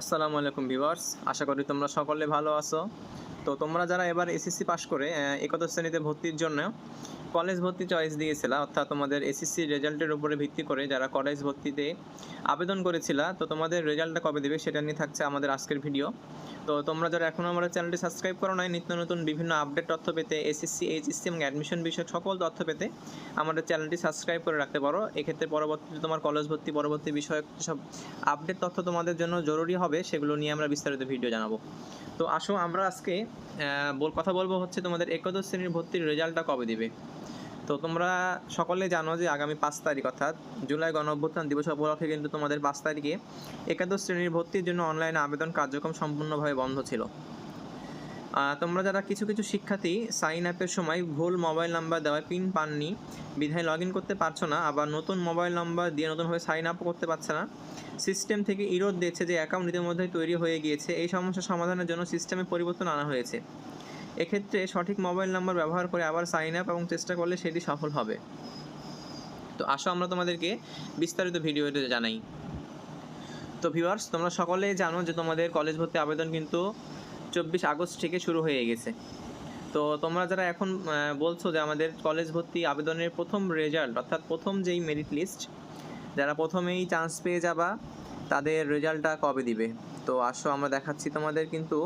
আসসালামু আলাইকুম ভিউয়ার্স, আশা করি তোমরা সকলে ভালো আছো। তো তোমরা যারা এবার এসএসসি পাশ করে একাদশ শ্রেণীতে ভর্তির জন্য কলেজ ভর্তি চয়েস দিয়েছিলা, অর্থাৎ তোমাদের এসএসসি রেজাল্টের উপরে ভিত্তি করে যারা কলেজ ভর্তিতে আবেদন করেছিলা, তো তোমাদের রেজাল্টটা কবে দেবে সেটা নিয়ে থাকছে আমাদের আজকের ভিডিও তো তোমরা যারা এখনও আমাদের চ্যানেলটি সাবস্ক্রাইব করো নাই, নিত্য নতুন বিভিন্ন আপডেট তথ্য পেতে এসএসসি এইচএসসি এবং অ্যাডমিশন বিষয়ক সকল তথ্য পেতে আমাদের চ্যানেলটি সাবস্ক্রাইব করে রাখতে পারো। এক্ষেত্রে পরবর্তীতে তোমার কলেজ ভর্তি, পরবর্তী বিষয়ক সব আপডেট তথ্য তোমাদের জন্য জরুরি হবে, সেগুলো নিয়ে আমরা বিস্তারিত ভিডিও জানাব। তো আসো আমরা আজকে কথা বলব হচ্ছে তোমাদের একাদশ শ্রেণির ভর্তির রেজাল্টটা কবে দিবে? তো তোমরা সকলে জানো যে আগামী পাঁচ তারিখ অর্থাৎ জুলাই গণ অভ্যুত্থান দিবস উপলক্ষে কিন্তু তোমাদের পাঁচ তারিখে একাদশ শ্রেণির ভর্তির জন্য অনলাইনে আবেদন কার্যক্রম সম্পূর্ণভাবে বন্ধ ছিল। তোমরা যারা কিছু কিছু শিক্ষার্থী সাইন আপের সময় ভুল মোবাইল নাম্বার দেওয়ায় পিন পাননি, বিধায় লগ ইন করতে পারছ না, আবার নতুন মোবাইল নাম্বার দিয়ে নতুনভাবে সাইন আপও করতে পারছে না সিস্টেম থেকে ইরোধ দিচ্ছে যে অ্যাকাউন্ট ইতিমধ্যেই তৈরি হয়ে গিয়েছে, এই সমস্যা সমাধানের জন্য সিস্টেমে পরিবর্তন আনা হয়েছে। এক্ষেত্রে সঠিক মোবাইল নাম্বার ব্যবহার করে আবার সাইন আপ এবং চেষ্টা করলে সেটি সফল হবে। তো আসো আমরা তোমাদেরকে বিস্তারিত ভিডিওতে জানাই। তো ভিউয়ার্স তোমরা সকলেই জানো যে তোমাদের কলেজ ভর্তি আবেদন কিন্তু চব্বিশ আগস্ট থেকে শুরু হয়ে গেছে। তো তোমরা যারা এখন বলছো যে আমাদের কলেজ ভর্তি আবেদনের প্রথম রেজাল্ট অর্থাৎ প্রথম যেই মেরিট লিস্ট যারা প্রথমেই চান্স পেয়ে যাবা, তাদের রেজাল্টটা কবে দিবে? তো আসো আমরা দেখাচ্ছি তোমাদের কিন্তু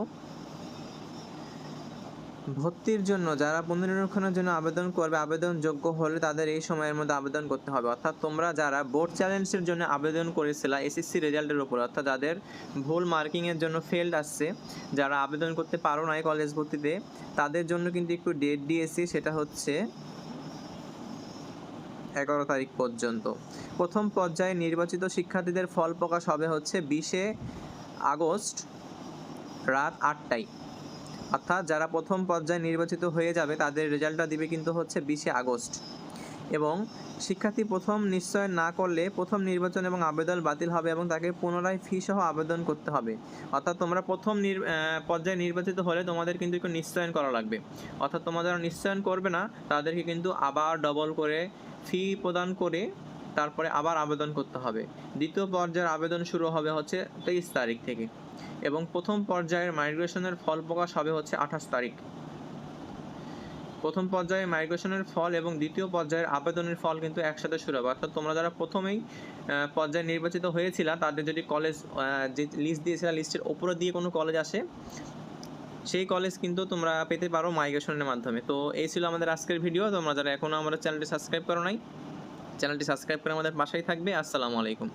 ভর্তির জন্য, যারা পুনর্নিরীক্ষণের জন্য আবেদন করবে, আবেদন যোগ্য হলে তাদের এই সময়ের মধ্যে আবেদন করতে হবে। অর্থাৎ তোমরা যারা বোর্ড চ্যালেঞ্জের জন্য আবেদন করেছিলা এসএসসি রেজাল্টের উপর, অর্থাৎ যাদের ভুল মার্কিংয়ের জন্য ফেল্ড আসছে, যারা আবেদন করতে পারো নাই কলেজ ভর্তিতে, তাদের জন্য কিন্তু একটু ডেট দিয়েছি, সেটা হচ্ছে এগারো তারিখ পর্যন্ত। প্রথম পর্যায়ে নির্বাচিত শিক্ষার্থীদের ফল প্রকাশ হবে হচ্ছে বিশে আগস্ট রাত আটটায়। অর্থাৎ যারা প্রথম পর্যায়ে নির্বাচিত হয়ে যাবে, তাদের রেজাল্টটা দিবে কিন্তু হচ্ছে বিশে আগস্ট। এবং শিক্ষার্থী প্রথম নিশ্চয় না করলে প্রথম নির্বাচন এবং আবেদন বাতিল হবে এবং তাকে পুনরায় ফি সহ আবেদন করতে হবে। অর্থাৎ তোমরা প্রথম পর্যায়ে নির্বাচিত হলে তোমাদের কিন্তু একটু নিশ্চয়ন করা লাগবে। অর্থাৎ তোমরা নিশ্চয়ন করবে না, তাদেরকে কিন্তু আবার ডবল করে ফি প্রদান করে তারপরে আবার আবেদন করতে হবে। দ্বিতীয় পর্যায়ের আবেদন শুরু হবে হচ্ছে তেইশ তারিখ থেকে এবং প্রথম পর্যায়ের মাইগ্রেশনের ফল প্রকাশ হবে হচ্ছে আঠাশ তারিখ। প্রথম পর্যায়ে মাইগ্রেশনের ফল এবং দ্বিতীয় পর্যায়ের আবেদনের ফল কিন্তু একসাথে শুরু হবে। অর্থাৎ তোমরা যারা প্রথমেই পর্যায়ে নির্বাচিত হয়েছিল, তাদের যদি কলেজ যে লিস্ট দিয়েছিল লিস্টের ওপরে দিয়ে কোনো কলেজ আসে, সেই কলেজ কিন্তু তোমরা পেতে পারো মাইগ্রেশনের মাধ্যমে। তো এই ছিল আমাদের আজকের ভিডিও তোমরা যারা এখনও আমাদের চ্যানেলটি সাবস্ক্রাইব করো নাই চ্যানেলটি সাবস্ক্রাইব করে আমাদের বাসায় থাকবে। আসসালামু আলাইকুম।